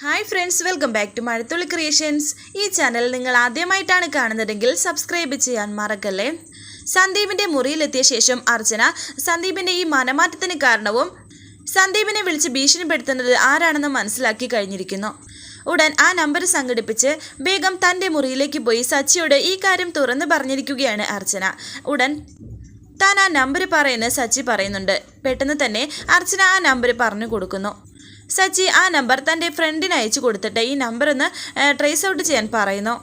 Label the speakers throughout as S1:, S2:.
S1: Hi friends welcome back to Mazhathulli creations ഈ channel നിങ്ങൾ ആദ്യമായിട്ടാണ് കാണുന്നതെങ്കിൽ സബ്സ്ക്രൈബ് ചെയ്യാൻ മറക്കല്ലേ? സന്ദീപിന്റെ മുറിയിലെത്തിയ ശേഷം അർച്ചന സന്ദീപിന്റെ ഈ മനമാറ്റത്തിന് കാരണവും സന്ദീപിനെ വിളിച്ച് ഭീഷണിപ്പെടുത്തുന്നത് ആരാണെന്ന് മനസ്സിലാക്കി കഴിഞ്ഞിരിക്കുന്നു. ഉടൻ ആ നമ്പർ സംഘടിപ്പിച്ച് വേഗം തന്റെ മുറിയിലേക്ക് പോയി സച്ചിയോട് ഈ കാര്യം തുറന്നു പറഞ്ഞിരിക്കുകയാണ് അർച്ചന. ഉടൻ താൻ ആ നമ്പർ പറയുന്നത് സച്ചി പറയുന്നുണ്ട്. പെട്ടെന്ന് തന്നെ അർച്ചന ആ നമ്പർ പറഞ്ഞു കൊടുക്കുന്നു സച്ചി ആ നമ്പർ തന്റെ ഫ്രണ്ടിന് അയച്ചു കൊടുത്തിട്ട് ഈ നമ്പർ ഒന്ന് ട്രേസ് ഔട്ട് ചെയ്യാൻ പറയുന്നു.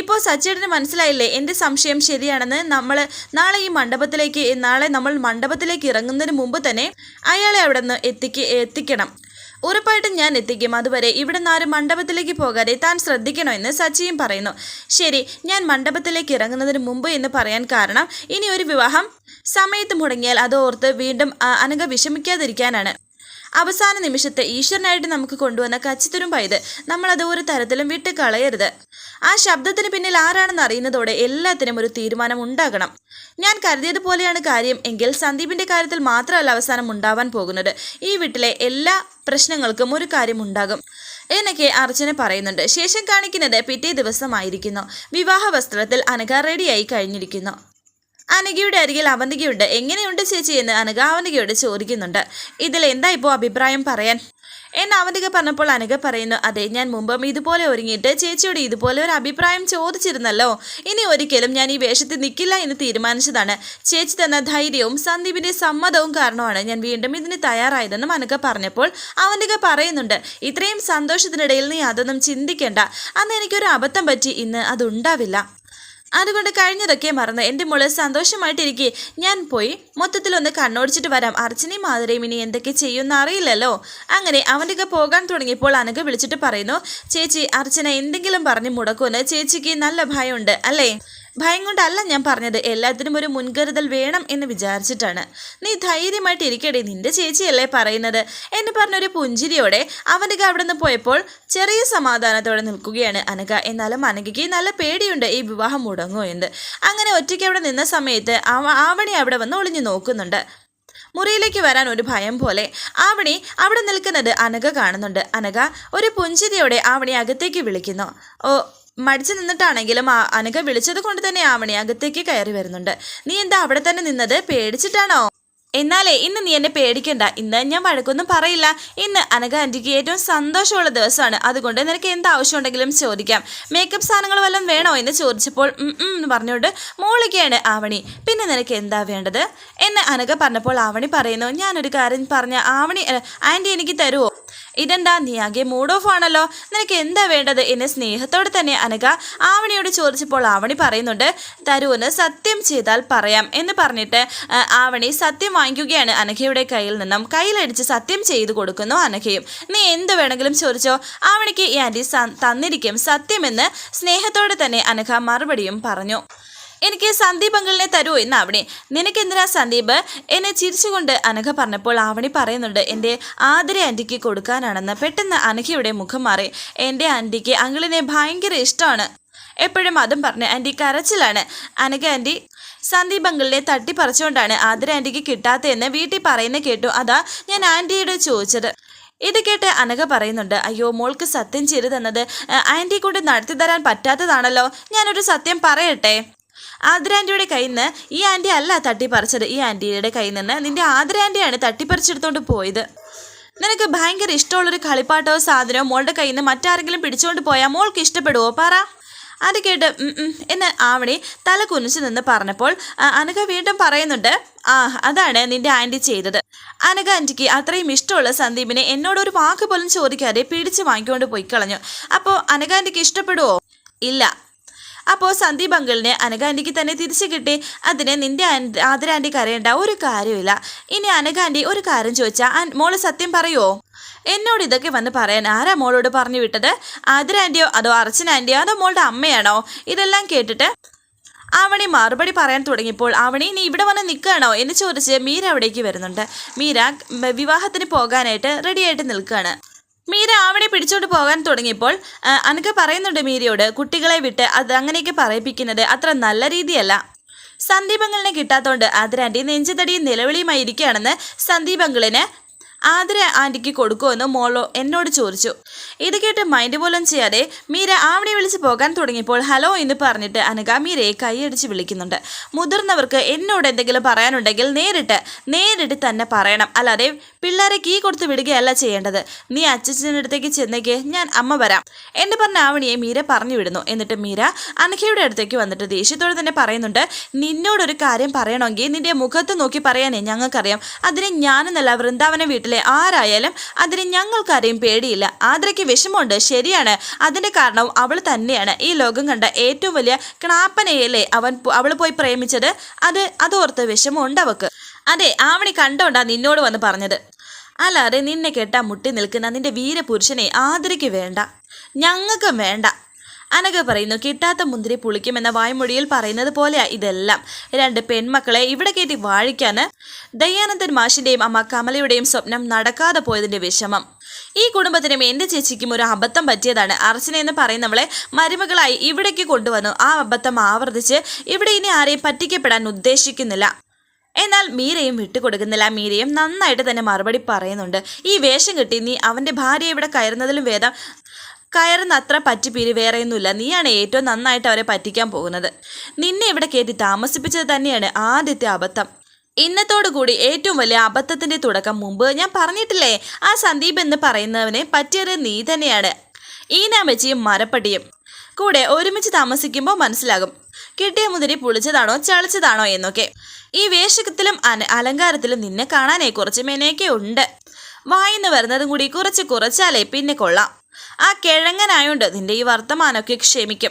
S1: ഇപ്പോൾ സച്ചിയുടെ മനസ്സിലായില്ലേ? എന്റെ സംശയം ശരിയാണെന്ന് നമ്മൾ നാളെ ഈ മണ്ഡപത്തിലേക്ക് നാളെ നമ്മൾ മണ്ഡപത്തിലേക്ക് ഇറങ്ങുന്നതിന് മുമ്പ് തന്നെ അയാളെ അവിടെ നിന്ന് എത്തിക്ക് എത്തിക്കണം. ഉറപ്പായിട്ടും ഞാൻ എത്തിക്കും. അതുവരെ ഇവിടെ നിന്ന് ആരും മണ്ഡപത്തിലേക്ക് പോകാതെ താൻ ശ്രദ്ധിക്കണമെന്ന് സച്ചിയും പറയുന്നു. ശരി ഞാൻ മണ്ഡപത്തിലേക്ക് ഇറങ്ങുന്നതിന് മുമ്പ് എന്ന് പറയാൻ കാരണം ഇനി ഒരു വിവാഹം സമയത്ത് മുടങ്ങിയാൽ അത് ഓർത്ത് വീണ്ടും അനഘ വിഷമിക്കാതിരിക്കാനാണ്. അവസാന നിമിഷത്തെ ഈശ്വരനായിട്ട് നമുക്ക് കൊണ്ടുവന്ന കച്ചിത്തുരുമ്പ ഇത് നമ്മളത് ഒരു തരത്തിലും വിട്ട് കളയരുത്. ആ ശബ്ദത്തിന് പിന്നിൽ ആരാണെന്ന് അറിയുന്നതോടെ എല്ലാത്തിനും ഒരു തീരുമാനം ഉണ്ടാകണം. ഞാൻ കരുതിയതുപോലെയാണ് കാര്യം എങ്കിൽ സന്ദീപിന്റെ കാര്യത്തിൽ മാത്രമല്ല അവസാനം ഉണ്ടാവാൻ പോകുന്നത്. ഈ വീട്ടിലെ എല്ലാ പ്രശ്നങ്ങൾക്കും ഒരു കാര്യം ഉണ്ടാകും. എന്നൊക്കെ അർച്ചന പറയുന്നുണ്ട്. ശേഷം കാണിക്കുന്നത് പിറ്റേ ദിവസമായിരിക്കുന്നു. വിവാഹ വസ്ത്രത്തിൽ അനഘ റെഡിയായി കഴിഞ്ഞിരിക്കുന്നു. അനഘയുടെ അരികിൽ അവന്തികയുണ്ട്. എങ്ങനെയുണ്ട് ചേച്ചി? എന്ന് അനഘ അവന്തികയോട് ചോദിക്കുന്നുണ്ട്. ഇതിൽ എന്താ ഇപ്പോൾ അഭിപ്രായം പറയാൻ? എന്ന് അവന്തിക പറഞ്ഞപ്പോൾ അനഘ പറയുന്നു അതെ ഞാൻ മുമ്പും ഇതുപോലെ ഒരുങ്ങിയിട്ട് ചേച്ചിയോട് ഇതുപോലെ ഒരു അഭിപ്രായം ചോദിച്ചിരുന്നല്ലോ. ഇനി ഒരിക്കലും ഞാൻ ഈ വേഷത്തിൽ നിൽക്കില്ല എന്ന് തീരുമാനിച്ചതാണ്. ചേച്ചി തന്ന ധൈര്യവും സന്ദീപിന്റെ സമ്മതവും കാരണമാണ് ഞാൻ വീണ്ടും ഇതിന് തയ്യാറായതെന്നും അനഘ പറഞ്ഞപ്പോൾ അവന്തിക പറയുന്നുണ്ട് ഇത്രയും സന്തോഷത്തിനിടയിൽ നീ അതൊന്നും ചിന്തിക്കേണ്ട. അന്ന് എനിക്കൊരു അബദ്ധം പറ്റി. ഇന്ന് അതുണ്ടാവില്ല അതുകൊണ്ട് കഴിഞ്ഞതൊക്കെ മറന്ന് എന്റെ മോൾ സന്തോഷമായിട്ടിരിക്കെ. ഞാൻ പോയി മൊത്തത്തിലൊന്ന് കണ്ണോടിച്ചിട്ട് വരാം. അർച്ചനയും മാധുരയും ഇനി എന്തൊക്കെ ചെയ്യുമെന്ന് അറിയില്ലല്ലോ. അങ്ങനെ അവന്റെ പോകാൻ തുടങ്ങിയപ്പോൾ അനഘ വിളിച്ചിട്ട് പറയുന്നു ചേച്ചി അർച്ചന എന്തെങ്കിലും പറഞ്ഞ് മുടക്കുമെന്ന് ചേച്ചിക്ക് നല്ല ഭയമുണ്ട് അല്ലേ? ഭയം കൊണ്ടല്ല ഞാൻ പറഞ്ഞത്. എല്ലാത്തിനും ഒരു മുൻകരുതൽ വേണം എന്ന് വിചാരിച്ചിട്ടാണ്. നീ ധൈര്യമായിട്ട് ഇരിക്കടി. നിന്റെ ചേച്ചിയല്ലേ പറയുന്നത്. എന്ന് പറഞ്ഞൊരു പുഞ്ചിരിയോടെ അവനക അവിടെ നിന്ന് പോയപ്പോൾ ചെറിയ സമാധാനത്തോടെ നിൽക്കുകയാണ് അനക എന്നാലും അനകയ്ക്ക് നല്ല പേടിയുണ്ട് ഈ വിവാഹം മുടങ്ങുമോ എന്ന്. അങ്ങനെ ഒറ്റയ്ക്ക് അവിടെ നിന്ന സമയത്ത് ആവണി അവിടെ വന്ന് ഒളിഞ്ഞു നോക്കുന്നുണ്ട്. മുറിയിലേക്ക് വരാൻ ഒരു ഭയം പോലെ ആവണി അവിടെ നിൽക്കുന്നത് അനക കാണുന്നുണ്ട്. അനക ഒരു പുഞ്ചിരിയോടെ ആവണി അകത്തേക്ക് വിളിക്കുന്നു. ഓ മടിച്ചു നിന്നിട്ടാണെങ്കിലും അനഘ വിളിച്ചത് കൊണ്ട് തന്നെ ആവണി അകത്തേക്ക് കയറി വരുന്നുണ്ട്. നീ എന്താ അവിടെ തന്നെ നിന്നത്? പേടിച്ചിട്ടാണോ? എന്നാലേ ഇന്ന് നീ എന്നെ പേടിക്കണ്ട. ഇന്ന് ഞാൻ വഴക്കൊന്നും പറയില്ല. ഇന്ന് അനഘ ആന്റിക്ക് ഏറ്റവും സന്തോഷമുള്ള ദിവസമാണ്. അതുകൊണ്ട് നിനക്ക് എന്ത് ആവശ്യമുണ്ടെങ്കിലും ചോദിക്കാം. മേക്കപ്പ് സാധനങ്ങൾ വല്ലതും വേണോ? എന്ന് ചോദിച്ചപ്പോൾ എന്ന് പറഞ്ഞുകൊണ്ട് മോളിക്കയാണ് ആവണി. പിന്നെ നിനക്ക് എന്താ വേണ്ടത്? എന്ന് അനഘ പറഞ്ഞപ്പോൾ ആവണി പറയുന്നു ഞാനൊരു കാര്യം പറഞ്ഞ ആവണി ആന്റി എനിക്ക് തരുമോ ഇതെന്താ നീ ആകെ മൂഡ് ഓഫ് ആണല്ലോ? നിനക്ക് എന്താ വേണ്ടത്? എന്നെ സ്നേഹത്തോടെ തന്നെ അനക ആവണിയോട് ചോദിച്ചപ്പോൾ ആവണി പറയുന്നുണ്ട് തരുവെന്ന് സത്യം ചെയ്താൽ പറയാം എന്ന് പറഞ്ഞിട്ട് ആവണി സത്യം വാങ്ങിക്കുകയാണ് അനഘയുടെ കയ്യിൽ നിന്നും. കയ്യിലടിച്ച് സത്യം ചെയ്തു കൊടുക്കുന്നു അനഘയും. നീ എന്ത് വേണമെങ്കിലും ചോദിച്ചോ. ആവണിക്ക് ഈ ആന്റി തന്നിരിക്കും സത്യമെന്ന് സ്നേഹത്തോടെ തന്നെ അനഘ മറുപടിയും പറഞ്ഞു. എനിക്ക് സന്ദീപ് അങ്കിളിനെ തരുമോ എന്ന് ആവണി. നിനക്കെന്തിനാ സന്ദീപ്? എന്നെ ചിരിച്ചുകൊണ്ട് അനഘ പറഞ്ഞപ്പോൾ ആവണി പറയുന്നുണ്ട് എന്റെ ആദര ആന്റിക്ക് കൊടുക്കാനാണെന്ന്. പെട്ടെന്ന് അനഘയുടെ മുഖം മാറി. എന്റെ ആന്റിക്ക് അങ്കിളിനെ ഭയങ്കര ഇഷ്ടമാണ്. എപ്പോഴും അതും പറഞ്ഞ് ആന്റി കരച്ചിലാണ്. അനഘ ആന്റി സന്ദീപ് അങ്കിളിനെ തട്ടിപ്പറിച്ചുകൊണ്ടാണ് ആദര ആന്റിക്ക് കിട്ടാത്തതെന്ന് വീട്ടിൽ പറയുന്ന കേട്ടു. അതാ ഞാൻ ആന്റിയോട് ചോദിച്ചത്. ഇത് കേട്ട് അനഘ പറയുന്നുണ്ട് അയ്യോ മോൾക്ക് സത്യം ചെയ്തു തന്നത് ആന്റി കൊണ്ട് നടത്തി തരാൻ പറ്റാത്തതാണല്ലോ. ഞാനൊരു സത്യം പറയട്ടെ. ആതിര ആന്റിയുടെ കയ്യിൽ നിന്ന് ഈ ആന്റി അല്ല തട്ടിപ്പറിച്ചത്. ഈ ആന്റിയുടെ കയ്യിൽ നിന്ന് നിന്റെ ആതിര ആന്റിയാണ് തട്ടിപ്പറിച്ചെടുത്തോണ്ട് പോയത്. നിനക്ക് ഭയങ്കര ഇഷ്ടമുള്ളൊരു കളിപ്പാട്ടോ സാധനമോ? മോളുടെ കയ്യിൽ നിന്ന് മറ്റാരെങ്കിലും പിടിച്ചുകൊണ്ട് പോയാൽ മോൾക്ക് ഇഷ്ടപ്പെടുവോ? പറ. അത് കേട്ട് എന്ന് ആവണി തല കുനിച്ചു നിന്ന് പറഞ്ഞപ്പോൾ അനക വീണ്ടും പറയുന്നുണ്ട്. ആ അതാണ് നിന്റെ ആന്റി ചെയ്തത്. അനഘ ആന്റിക്ക് അത്രയും ഇഷ്ടമുള്ള സന്ദീപിനെ എന്നോട് ഒരു വാക്ക് പോലും ചോദിക്കാതെ പിടിച്ച് വാങ്ങിക്കൊണ്ട് പോയി കളഞ്ഞു. അപ്പോൾ അനഘ ആന്റിക്ക് ഇഷ്ടപ്പെടുവോ? ഇല്ല. അപ്പോൾ സന്ദീപ് അങ്കിളിനെ അനഘ തന്നെ തിരിച്ചു കിട്ടി. അതിന് നിന്റെ ആദരാണ്ടി കരയേണ്ട ഒരു കാര്യമില്ല ഇനി അനഘ ഒരു കാര്യം ചോദിച്ചാൽ മോൾ സത്യം പറയുമോ എന്നോട് ഇതൊക്കെ വന്ന് പറയാൻ ആരാ മോളോട് പറഞ്ഞു വിട്ടത്? ആദരാണ്ടിയോ അതോ അർച്ചന അതോ മോളുടെ അമ്മയാണോ? ഇതെല്ലാം കേട്ടിട്ട് ആവണി മറുപടി പറയാൻ തുടങ്ങിയപ്പോൾ ആവണി നീ ഇവിടെ വന്ന് നിൽക്കുകയാണോ? എന്ന് ചോദിച്ച് മീര അവിടേക്ക് വരുന്നുണ്ട്. മീര വിവാഹത്തിന് പോകാനായിട്ട് റെഡിയായിട്ട് നിൽക്കുകയാണ്. മീര ആവണി പിടിച്ചോണ്ട് പോകാൻ തുടങ്ങിയപ്പോൾ അനക്ക് പറയുന്നുണ്ട് മീരയോട് കുട്ടികളെ വിട്ട് അത് അങ്ങനെയൊക്കെ പറയിപ്പിക്കുന്നത് അത്ര നല്ല രീതിയല്ല. സന്ദീപങ്ങളിനെ കിട്ടാത്തോണ്ട് ആതിരാന്റി നെഞ്ചുതടിയും നിലവിളിയുമായി ഇരിക്കുകയാണെന്ന് സന്ദീപങ്ങളിന് ആതിര ആന്റിക്ക് കൊടുക്കുമെന്ന് മോളോ എന്നോട് ചോദിച്ചു. ഇത് കേട്ട് മൈൻഡ് പോലും ചെയ്യാതെ മീര ആവണി വിളിച്ച് പോകാൻ തുടങ്ങിയപ്പോൾ ഹലോ എന്ന് പറഞ്ഞിട്ട് അനഘ മീരയെ കൈയടിച്ച് വിളിക്കുന്നുണ്ട്. മുതിർന്നവർക്ക് എന്നോട് എന്തെങ്കിലും പറയാനുണ്ടെങ്കിൽ നേരിട്ട് നേരിട്ട് തന്നെ പറയണം. അല്ലാതെ പിള്ളേരെ കീ കൊടുത്ത് വിടുകയല്ല ചെയ്യേണ്ടത്. നീ അച്ഛന്റെ അടുത്തേക്ക് ചെന്നേക്ക് ഞാൻ അമ്മ വരാം എന്ന് പറഞ്ഞ ആവണിയെ മീര പറഞ്ഞു വിടുന്നു. എന്നിട്ട് മീര അനഘയുടെ അടുത്തേക്ക് വന്നിട്ട് ദേഷ്യത്തോടെ തന്നെ പറയുന്നുണ്ട് നിന്നോടൊരു കാര്യം പറയണമെങ്കിൽ നിന്റെ മുഖത്ത് നോക്കി പറയാനേ ഞങ്ങൾക്കറിയാം. അതിന് ഞാനെന്നല്ല വൃന്ദാവന വീട്ടിലെ ആരായാലും അതിന് ഞങ്ങൾക്കാരെയും പേടിയില്ല. ആതിരയ്ക്ക് വിഷമമുണ്ട്. ശരിയാണ്. അതിന്റെ കാരണം അവൾ തന്നെയാണ്. ഈ ലോകം കണ്ട ഏറ്റവും വലിയ ക്ണാപ്പനയല്ലേ അവൻ അവൾ പോയി പ്രേമിച്ചത്? അത് അതോർത്ത് വിഷമമുണ്ട് അവക്ക് അതെ ആവണി കണ്ടോണ്ടാ നിന്നോട് വന്ന് പറഞ്ഞത്. അല്ലാതെ നിന്നെ കെട്ടാൻ മുട്ടി നിൽക്കുന്ന നിന്റെ വീരപുരുഷനെ ആദരിക്ക് വേണ്ട. ഞങ്ങൾക്കും വേണ്ട. അനഘ പറയുന്നു കിട്ടാത്ത മുന്തിരി പുളിക്കുമെന്ന വായ്മൊഴിയിൽ പറയുന്നത് പോലെയാ ഇതെല്ലാം. രണ്ട് പെൺമക്കളെ ഇവിടെ കയറ്റി വാഴിക്കാന് ദയാനന്ദൻ മാഷിന്റെയും അമ്മ കമലയുടെയും സ്വപ്നം നടക്കാതെ പോയതിന്റെ വിഷമം. ഈ കുടുംബത്തിനും എന്റെ ചേച്ചിക്കും ഒരു അബദ്ധം പറ്റിയതാണ്. അർച്ചന എന്ന് പറയുന്നവളെ മരുമകളായി ഇവിടേക്ക് കൊണ്ടുവന്നു. ആ അബദ്ധം ആവർത്തിച്ച് ഇവിടെ ഇനി ആരെയും പറ്റിക്കപ്പെടാൻ ഉദ്ദേശിക്കുന്നില്ല. എന്നാൽ മീരയും വിട്ടുകൊടുക്കുന്നില്ല. മീരയും നന്നായിട്ട് തന്നെ മറുപടി പറയുന്നുണ്ട്. ഈ വേഷം കിട്ടി നീ അവന്റെ ഭാര്യ ഇവിടെ കയറുന്നതിലും വേദം കയറുന്ന അത്ര പറ്റിപ്പീരി വേറെയൊന്നുമില്ല. നീയാണ് ഏറ്റവും നന്നായിട്ട് അവരെ പറ്റിക്കാൻ പോകുന്നത്. നിന്നെ ഇവിടെ കയറ്റി താമസിപ്പിച്ചത് തന്നെയാണ് ആദ്യത്തെ അബദ്ധം. ഇന്നത്തോടു കൂടി ഏറ്റവും വലിയ അബദ്ധത്തിന്റെ തുടക്കം മുമ്പ് ഞാൻ പറഞ്ഞിട്ടില്ലേ? ആ സന്ദീപ് എന്ന് പറയുന്നവനെ പറ്റിയത് നീ തന്നെയാണ്. ഈനാമച്ചിയും മരപ്പട്ടിയും കൂടെ ഒരുമിച്ച് താമസിക്കുമ്പോൾ മനസ്സിലാകും. കിട്ടിയ മുതിരി പുളിച്ചതാണോ ചളിച്ചതാണോ എന്നൊക്കെ. ഈ വേഷത്തിലും അലങ്കാരത്തിലും നിന്നെ കാണാനേ കുറച്ച് മേനയൊക്കെ ഉണ്ട്. വായിന്ന് വരുന്നതും കൂടി കുറച്ച് കുറച്ചാലേ പിന്നെ കൊള്ളാം. ആ കിഴങ്ങനായോണ്ട് നിന്റെ ഈ വർത്തമാനമൊക്കെ ക്ഷമിക്കും.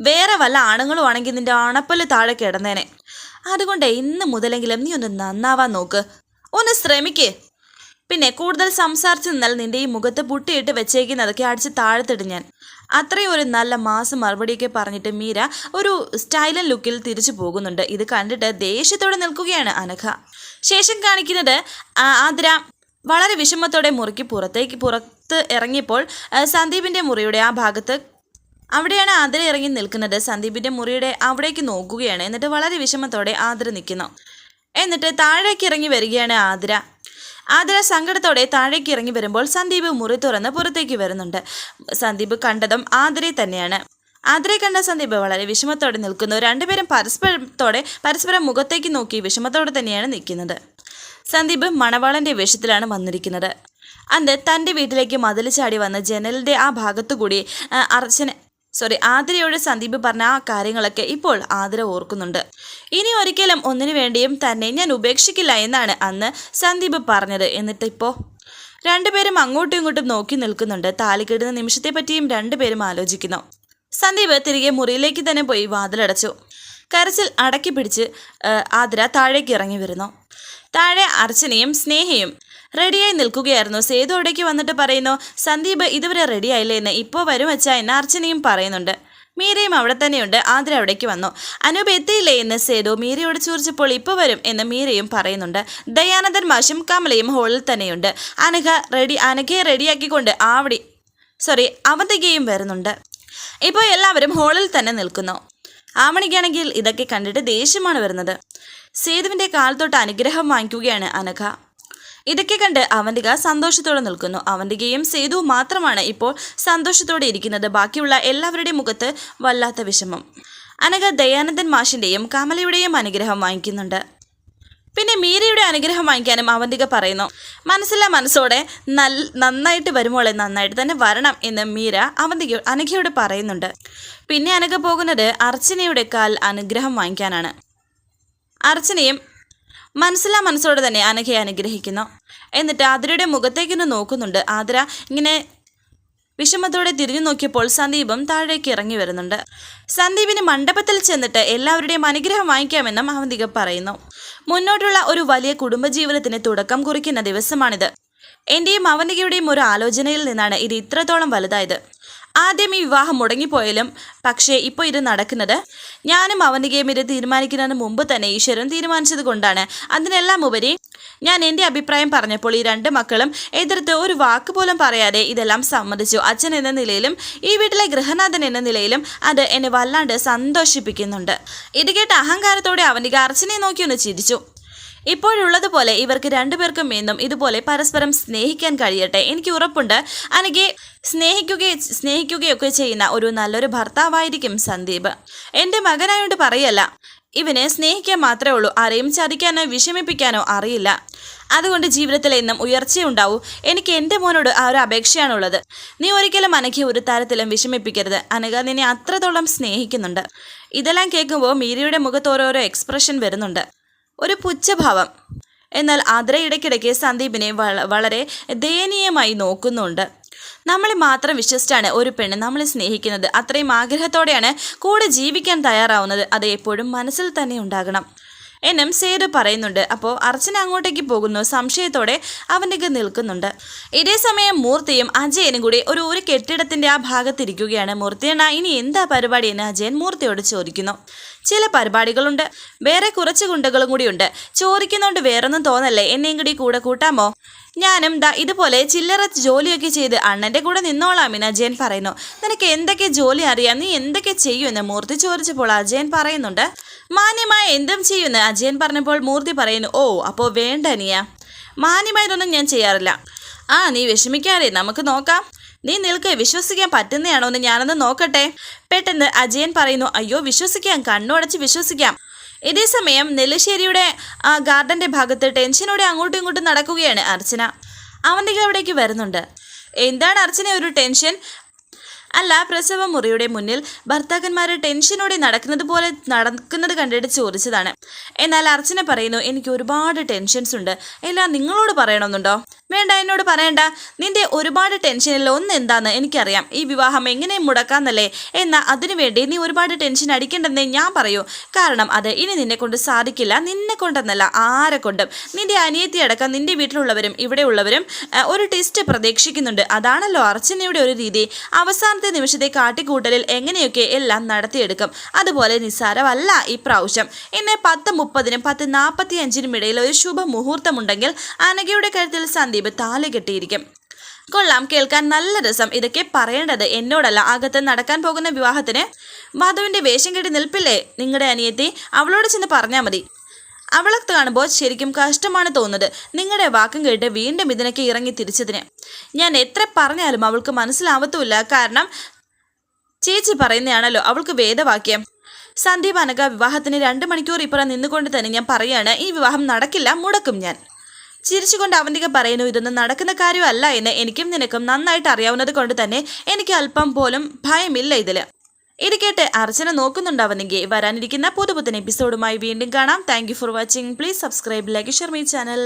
S1: വേറെ വല്ല ആണുങ്ങളും ആണെങ്കിൽ നിന്റെ അണപ്പൽ താഴെ കിടന്നേനെ. അതുകൊണ്ട് ഇന്ന് മുതലെങ്കിലും നീ ഒന്ന് നന്നാവാൻ നോക്ക്. ഒന്ന് ശ്രമിക്ക്. പിന്നെ കൂടുതൽ സംസാരിച്ചു നിന്നാൽ നിന്റെ ഈ മുഖത്ത് പുട്ടിയിട്ട് വെച്ചേക്കുന്നതൊക്കെ അടിച്ച് താഴത്തിട്ട് ഞാൻ. അത്രയും ഒരു നല്ല മാസം മറുപടിയൊക്കെ പറഞ്ഞിട്ട് മീര ഒരു സ്റ്റൈലൻ ലുക്കിൽ തിരിച്ചു പോകുന്നുണ്ട്. ഇത് കണ്ടിട്ട് ദേഷ്യത്തോടെ നിൽക്കുകയാണ് അനഘ. ശേഷം കാണിക്കുന്നത് ആതിര വളരെ വിഷമത്തോടെ മുറിക്ക് പുറത്തേക്ക് പുറത്ത് ഇറങ്ങിയപ്പോൾ സന്ദീപിന്റെ മുറിയുടെ ആ ഭാഗത്ത് അവിടെയാണ് ആതിര ഇറങ്ങി നിൽക്കുന്നത്. സന്ദീപിന്റെ മുറിയുടെ അവിടേക്ക് നോക്കുകയാണ്. എന്നിട്ട് വളരെ വിഷമത്തോടെ ആതിര നിൽക്കുന്നു എന്നിട്ട് താഴേക്ക് ഇറങ്ങി വരികയാണ് ആതിര. ആതിര സങ്കടത്തോടെ താഴേക്ക് ഇറങ്ങി വരുമ്പോൾ സന്ദീപ് മുറി തുറന്ന് പുറത്തേക്ക് വരുന്നുണ്ട്. സന്ദീപ് കണ്ടതും ആതിരെ തന്നെയാണ്. ആതിരെ കണ്ട സന്ദീപ് വളരെ വിഷമത്തോടെ നിൽക്കുന്നു. രണ്ടുപേരും പരസ്പരത്തോടെ പരസ്പരം മുഖത്തേക്ക് നോക്കി വിഷമത്തോടെ തന്നെയാണ് നിൽക്കുന്നത്. സന്ദീപ് മണവാളന്റെ വേഷത്തിലാണ് വന്നിരിക്കുന്നത്. അന്ന് തന്റെ വീട്ടിലേക്ക് മതിൽ ചാടി വന്ന് ജനലിന്റെ ആ ഭാഗത്തുകൂടി അർച്ചന സോറി ആതിരയോട് സന്ദീപ് പറഞ്ഞ ആ കാര്യങ്ങളൊക്കെ ഇപ്പോൾ ആതിര ഓർക്കുന്നുണ്ട്. ഇനി ഒരിക്കലും ഒന്നിനു വേണ്ടിയും തന്നെ ഞാൻ ഉപേക്ഷിക്കില്ല എന്നാണ് അന്ന് സന്ദീപ് പറഞ്ഞത്. എന്നിട്ട് ഇപ്പോൾ രണ്ടുപേരും അങ്ങോട്ടും ഇങ്ങോട്ടും നോക്കി നിൽക്കുന്നുണ്ട്. താലിക്കെടുന്ന നിമിഷത്തെ പറ്റിയും രണ്ടുപേരും ആലോചിക്കുന്നു. സന്ദീപ് തിരികെ മുറിയിലേക്ക് തന്നെ പോയി വാതിലടച്ചു. കരച്ചിൽ അടക്കി പിടിച്ച് ആതിര താഴേക്ക് ഇറങ്ങി വരുന്നു. താഴെ അർച്ചനയും സ്നേഹയും റെഡിയായി നിൽക്കുകയായിരുന്നു. സേതു അവിടേക്ക് വന്നിട്ട് പറയുന്നു സന്ദീപ് ഇതുവരെ റെഡിയായില്ലേ എന്ന് ഇപ്പോൾ വരും വെച്ചാ എന്ന് അർച്ചനയും പറയുന്നുണ്ട്. മീരയും അവിടെ തന്നെയുണ്ട്. ആതിര അവിടേക്ക് വന്നു. അനൂപ് എത്തിയില്ലേ എന്ന് സേതു മീരയോട് ചോദിച്ചപ്പോൾ ഇപ്പോൾ വരും എന്ന് മീരയും പറയുന്നുണ്ട്. ദയാനന്ദൻ മാഷും കമലയും ഹോളിൽ തന്നെയുണ്ട്. അനഘ റെഡി അനഘയെ റെഡിയാക്കിക്കൊണ്ട് ആവടി സോറി അവന്തികയും വരുന്നുണ്ട്. ഇപ്പോൾ എല്ലാവരും ഹോളിൽ തന്നെ നിൽക്കുന്നു. ആമണിക്കാണെങ്കിൽ ഇതൊക്കെ കണ്ടിട്ട് ദേഷ്യമാണ് വരുന്നത്. സേതുവിന്റെ കാലത്തോട്ട് തൊട്ട് അനുഗ്രഹം വാങ്ങിക്കുകയാണ് അനഘ. ഇതൊക്കെ കണ്ട് അവന്തിക സന്തോഷത്തോടെ നിൽക്കുന്നു. അവന്തികയും സേതുവും മാത്രമാണ് ഇപ്പോൾ സന്തോഷത്തോടെ ഇരിക്കുന്നത്. ബാക്കിയുള്ള എല്ലാവരുടെയും മുഖത്ത് വല്ലാത്ത വിഷമം. അനഘ ദയാനന്ദൻ മാഷിന്റെയും കമലയുടെയും അനുഗ്രഹം വാങ്ങിക്കുന്നുണ്ട്. പിന്നെ മീരയുടെ അനുഗ്രഹം വാങ്ങിക്കാനും അവന്തിക പറയുന്നു മനസ്സില്ല മനസ്സോടെ നൽ നന്നായിട്ട് വരുമോളെ നന്നായിട്ട് തന്നെ വരണം എന്ന് മീര അവന്തിക അനഘയോട് പറയുന്നുണ്ട്. പിന്നെ അനഘ പോകുന്നത് അർച്ചനയുടെ കാൽ അനുഗ്രഹം വാങ്ങിക്കാനാണ്. അർച്ചനയും മനസ്സിലാ മനസ്സോടെ തന്നെ അനഘയെ അനുഗ്രഹിക്കുന്നു. എന്നിട്ട് ആതിരയുടെ മുഖത്തേക്കൊന്ന് നോക്കുന്നുണ്ട്. ആതിര ഇങ്ങനെ വിഷമത്തോടെ തിരിഞ്ഞു നോക്കിയപ്പോൾ സന്ദീപും താഴേക്ക് ഇറങ്ങി വരുന്നുണ്ട്. സന്ദീപിന് മണ്ഡപത്തിൽ ചെന്നിട്ട് എല്ലാവരുടെയും അനുഗ്രഹം വാങ്ങിക്കാമെന്നും അവന്തിക പറയുന്നു. മുന്നോട്ടുള്ള ഒരു വലിയ കുടുംബജീവിതത്തിന് തുടക്കം കുറിക്കുന്ന ദിവസമാണിത്. എന്റെയും അവന്തികയുടെയും ഒരു ആലോചനയിൽ നിന്നാണ് ഇത് ഇത്രത്തോളം വലുതായത്. ആദ്യം ഈ വിവാഹം മുടങ്ങിപ്പോയാലും പക്ഷേ ഇപ്പോൾ ഇത് നടക്കുന്നത് ഞാനും അവന്തികയും ഇത് തീരുമാനിക്കുന്നതിന് മുമ്പ് തന്നെ ഈശ്വരൻ തീരുമാനിച്ചത് കൊണ്ടാണ്. അതിനെല്ലാം ഉപരി ഞാൻ എന്റെ അഭിപ്രായം പറഞ്ഞപ്പോൾ ഈ രണ്ട് മക്കളും എതിർത്ത് ഒരു വാക്ക് പോലും പറയാതെ ഇതെല്ലാം സമ്മതിച്ചു. അച്ഛൻ എന്ന നിലയിലും ഈ വീട്ടിലെ ഗൃഹനാഥൻ എന്ന നിലയിലും അത് എന്നെ വല്ലാണ്ട് സന്തോഷിപ്പിക്കുന്നുണ്ട്. ഇത് കേട്ട് അഹങ്കാരത്തോടെ അവനിക അർച്ചനെ നോക്കി ഒന്ന് ചിരിച്ചു. ഇപ്പോഴുള്ളതുപോലെ ഇവർക്ക് രണ്ടുപേർക്കും എന്നും ഇതുപോലെ പരസ്പരം സ്നേഹിക്കാൻ കഴിയട്ടെ. എനിക്ക് ഉറപ്പുണ്ട്. അനകെ സ്നേഹിക്കുകയും സ്നേഹിക്കുകയൊക്കെ ചെയ്യുന്ന ഒരു നല്ലൊരു ഭർത്താവായിരിക്കും സന്ദീപ്. എന്റെ മകനായോണ്ട് പറയല്ല. ഇവനെ സ്നേഹിക്കാൻ മാത്രമേ ഉള്ളൂ. ആരെയും ചതിക്കാനോ വിഷമിപ്പിക്കാനോ അറിയില്ല. അതുകൊണ്ട് ജീവിതത്തിൽ എന്നും ഉയർച്ചയുണ്ടാവൂ. എനിക്ക് എന്റെ മോനോട് ആ ഒരു അപേക്ഷയാണുള്ളത്. നീ ഒരിക്കലും അനഘയെ ഒരു തരത്തിലും വിഷമിപ്പിക്കരുത്. അനഘ നിന്നെ അത്രത്തോളം സ്നേഹിക്കുന്നുണ്ട്. ഇതെല്ലാം കേൾക്കുമ്പോൾ മീരയുടെ മുഖത്ത് ഓരോരോ എക്സ്പ്രഷൻ വരുന്നുണ്ട്. ഒരു പുച്ഛഭാവം. എന്നാൽ ആദ്ര ഇടയ്ക്കിടയ്ക്ക് സന്ദീപിനെ വളരെ ദയനീയമായി നോക്കുന്നുണ്ട്. നമ്മളെ മാത്രം വിശ്വസിച്ചാണ് ഒരു പെണ്ണ് നമ്മളെ സ്നേഹിക്കുന്നത്. അത്രയും ആഗ്രഹത്തോടെയാണ് കൂടെ ജീവിക്കാൻ തയ്യാറാവുന്നത്. അത് എപ്പോഴും മനസ്സിൽ തന്നെ ഉണ്ടാകണം. എന്നും സേതു പറയുന്നുണ്ട്. അപ്പോൾ അർച്ചന അങ്ങോട്ടേക്ക് പോകുന്നു. സംശയത്തോടെ അവന്റെ നിൽക്കുന്നുണ്ട്. ഇതേ സമയം മൂർത്തിയും അജയനും കൂടി ഒരു ഒരു കെട്ടിടത്തിന്റെ ആ ഭാഗത്തിരിക്കുകയാണ്. മൂർത്തിയണ്ണ ഇനി എന്താ പരിപാടി എന്ന് അജയൻ മൂർത്തിയോട് ചോദിക്കുന്നു. ചില പരിപാടികളുണ്ട്. വേറെ കുറച്ച് ഗുണ്ടകളും കൂടിയുണ്ട് ചോദിക്കുന്നോണ്ട് വേറൊന്നും തോന്നല്ലേ? എന്നെയും കൂടി കൂടെ കൂട്ടാമോ? ഞാനും ദാ ഇതുപോലെ ചില്ലറ ജോലിയൊക്കെ ചെയ്ത് അണ്ണന്റെ കൂടെ നിന്നോളാം എന്ന് അജയൻ പറയുന്നു. നിനക്ക് എന്തൊക്കെ ജോലി അറിയാം? നീ എന്തൊക്കെ ചെയ്യുമെന്ന് മൂർത്തി ചോദിച്ചപ്പോൾ അജയൻ പറയുന്നുണ്ട്. മാന്യമായ എന്തും ചെയ്യുമെന്ന് അജയൻ പറഞ്ഞപ്പോൾ മൂർത്തി പറയുന്നു ഓ അപ്പോൾ വേണ്ട അനിയ. മാന്യമായതൊന്നും ഞാൻ ചെയ്യാറില്ല. ആ നീ വിഷമിക്കാതെ നമുക്ക് നോക്കാം. നീ നിൽക്ക് വിശ്വസിക്കാൻ പറ്റുന്നതാണോ എന്ന് ഞാനൊന്ന് നോക്കട്ടെ. പെട്ടെന്ന് അജയൻ പറയുന്നു അയ്യോ വിശ്വസിക്കാം. കണ്ണുടച്ച് വിശ്വസിക്കാം. ഇതേ സമയം നെല്ലിശ്ശേരിയുടെ ആ ഗാർഡന്റെ ഭാഗത്ത് ടെൻഷനോടെ അങ്ങോട്ടും ഇങ്ങോട്ടും നടക്കുകയാണ് അർച്ചന. അവന്റെ അവിടേക്ക് വരുന്നുണ്ട്. എന്താണ് അർച്ചന ഒരു ടെൻഷൻ? അല്ല പ്രസവ മുറിയുടെ മുന്നിൽ ഭർത്താക്കന്മാരെ ടെൻഷനോടെ നടക്കുന്നത് പോലെ നടക്കുന്നത് കണ്ടിട്ട് ചോദിച്ചതാണ്. എന്നാൽ അർച്ചന പറയുന്നു എനിക്ക് ഒരുപാട് ടെൻഷൻസ് ഉണ്ട്. എല്ലാം നിങ്ങളോട് പറയണമെന്നുണ്ടോ? വേണ്ട എന്നോട് പറയണ്ട. നിന്റെ ഒരുപാട് ടെൻഷനിൽ ഒന്ന് എന്താന്ന് എനിക്കറിയാം. ഈ വിവാഹം എങ്ങനെ മുടക്കാന്നല്ലേ? എന്നാൽ അതിനുവേണ്ടി നീ ഒരുപാട് ടെൻഷൻ അടിക്കേണ്ടെന്നേ ഞാൻ പറയൂ. കാരണം അത് ഇനി നിന്നെ കൊണ്ട് സാധിക്കില്ല. നിന്നെ കൊണ്ടെന്നല്ല ആരെ കൊണ്ടും. നിന്റെ അനിയത്തി അടക്കം നിന്റെ വീട്ടിലുള്ളവരും ഇവിടെയുള്ളവരും ഒരു ടെസ്റ്റ് പ്രതീക്ഷിക്കുന്നുണ്ട്. അതാണല്ലോ അർച്ചനയുടെ ഒരു രീതി. അവസാനത്തെ നിമിഷത്തെ കാട്ടിക്കൂട്ടലിൽ എങ്ങനെയൊക്കെ എല്ലാം നടത്തിയെടുക്കും? അതുപോലെ നിസ്സാരമല്ല ഈ പ്രാവശ്യം. ഇന്ന് പത്ത് മുപ്പതിനും പത്ത് നാൽപ്പത്തി അഞ്ചിനും ഇടയിൽ ഒരു ശുഭമുഹൂർത്തമുണ്ടെങ്കിൽ അനഘയുടെ കരുത്തിൽ സന്ദീപ് താലി കെട്ടിയിരിക്കും. കൊള്ളാം കേൾക്കാൻ നല്ല രസം. ഇതൊക്കെ പറയേണ്ടത് എന്നോടല്ല. അകത്ത് നടക്കാൻ പോകുന്ന വിവാഹത്തിന്. മാധവിന്റെ വേഷം കെട്ടി നിൽപ്പില്ലേ? നിങ്ങളുടെ അനിയത്തി അവളോട് ചെന്ന് പറഞ്ഞാൽ മതി. അവളെ കാണുമ്പോൾ ശരിക്കും കഷ്ടമാണ് തോന്നുന്നത്. നിങ്ങളുടെ വാക്കും കേട്ട് വീണ്ടും ഇതിനൊക്കെ ഇറങ്ങി തിരിച്ചതിന്. ഞാൻ എത്ര പറഞ്ഞാലും അവൾക്ക് മനസ്സിലാവത്തുമില്ല. കാരണം ചേച്ചി പറയുന്നതാണല്ലോ അവൾക്ക് വേദവാക്യം. സന്ദീപ് അനക വിവാഹത്തിന് രണ്ട് മണിക്കൂർ ഇപ്പുറം നിന്നുകൊണ്ട് തന്നെ ഞാൻ പറയാണ് ഈ വിവാഹം നടക്കില്ല മുടക്കും ഞാൻ. ചിരിച്ചുകൊണ്ട് അവന്തിക പറയുന്നു ഇതൊന്നും നടക്കുന്ന കാര്യമല്ല എന്ന് എനിക്കും നിനക്കും നന്നായിട്ട് അറിയാവുന്നത് കൊണ്ട് തന്നെ എനിക്ക് അല്പം പോലും ഭയമില്ല ഇതിൽ. ഇത് കേട്ട് അർച്ചന നോക്കുന്നുണ്ടാവുന്നെങ്കിൽ വരാനിരിക്കുന്ന പുതുപുത്തൻ എപ്പിസോഡുമായി വീണ്ടും കാണാം. Thank for watching please subscribe like share my channel